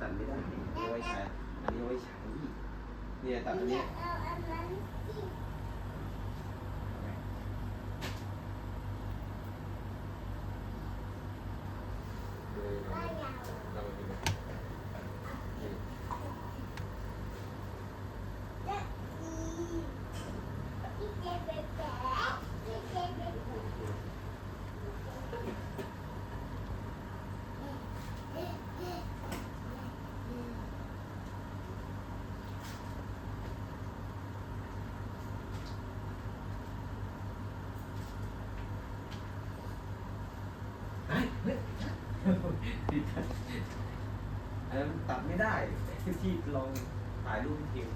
ตัดไม่ได้เอาไว้ใช้อันนี้เอาไว้ใช้เนี่ยตัดอันนี้ อันนั้นตัดไม่ได้ที่ลองถ่ายรูปเอง